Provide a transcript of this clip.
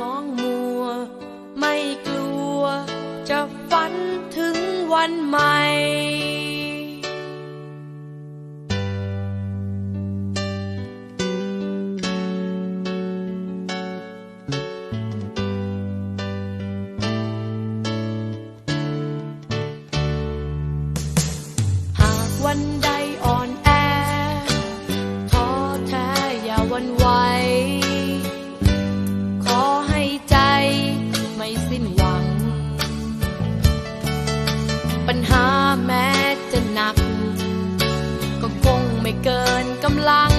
มองมัว ไม่กลัว จะฝันถึงวันใหม่หาวันใด กำลัง